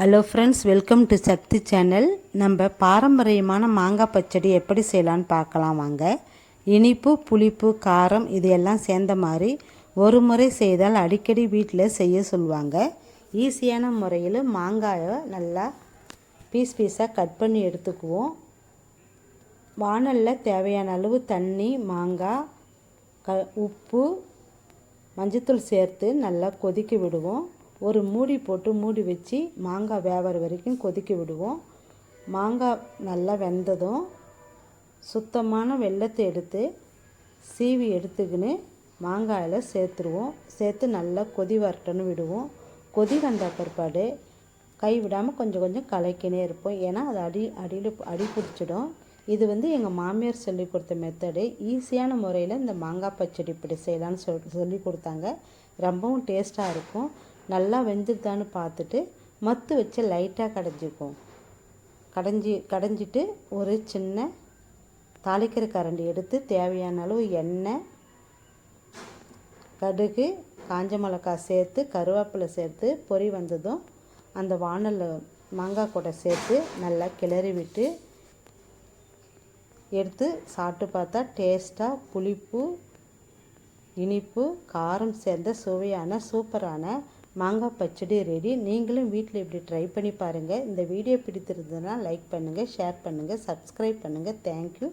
Hello friends welcome to Shakti channel நம்ம பாரம்பரியமான மாங்காய் பச்சடி எப்படி செய்யலான்னு பார்க்கலாம் வாங்க. இனிப்பு புளிப்பு காரம் இது எல்லாம் சேர்ந்த மாதிரி ஒரு முறை செய்தால் அடிக்கடி வீட்டில் செய்ய சொல்லுவாங்க. ஈஸியான முறையில் மாங்காயை நல்லா பீஸ் பீஸாக கட் பண்ணி எடுத்துக்குவோம். வானலில் தேவையான அளவு தண்ணி மாங்காய் க உப்பு மஞ்சத்தூள் சேர்த்து நல்லா கொதிக்க விடுவோம். ஒரு மூடி போட்டு மூடி வச்சு மாங்காய் வேகிற வரைக்கும் கொதிக்க விடுவோம். மாங்காய் நல்லா வெந்ததும் சுத்தமான வெள்ளத்தை எடுத்து சீவி எடுத்துக்கின்னு மாங்காயில் சேர்த்துருவோம். சேர்த்து நல்லா கொதி வரட்டுன்னு விடுவோம். கொதி வந்த பிற்பாடு கை விடாமல் கொஞ்சம் கொஞ்சம் கலக்கினே இருப்போம். ஏன்னா அது அடி அடியில் அடி பிடிச்சிடும். இது வந்து எங்கள் மாமியார் சொல்லி கொடுத்த மெத்தடு ஈஸியான முறையில் இந்த மாங்காய் பச்சடி இப்படி செய்யலான்னு சொல் சொல்லி கொடுத்தாங்க. ரொம்பவும் டேஸ்ட்டாக இருக்கும். நல்லா வெந்துருதான்னு பார்த்துட்டு மத்து வச்சு லைட்டாக கடைஞ்சிக்கும். கடைஞ்சி கடைஞ்சிட்டு ஒரு சின்ன தாளிக்கிற கரண்டி எடுத்து தேவையான அளவு எண்ணெய் கடுகு காஞ்ச மிளகாய் சேர்த்து கருவேப்பிலை சேர்த்து பொரி வந்ததும் அந்த வானலில் மாங்காய் கூட சேர்த்து நல்லா கிளறி விட்டு எடுத்து சாப்பிட்டு பார்த்தா டேஸ்ட்டாக புளிப்பு இனிப்பு காரம் சேர்ந்த சுவையான சூப்பரான மாங்காய் பச்சடி ரெடி நீங்களும் வீட்டில் இப்படி ட்ரை பண்ணி பாருங்கள் இந்த வீடியோ பிடித்திருந்ததுன்னா லைக் பண்ணுங்கள் ஷேர் பண்ணுங்கள் சப்ஸ்கிரைப் பண்ணுங்கள் தேங்க்யூ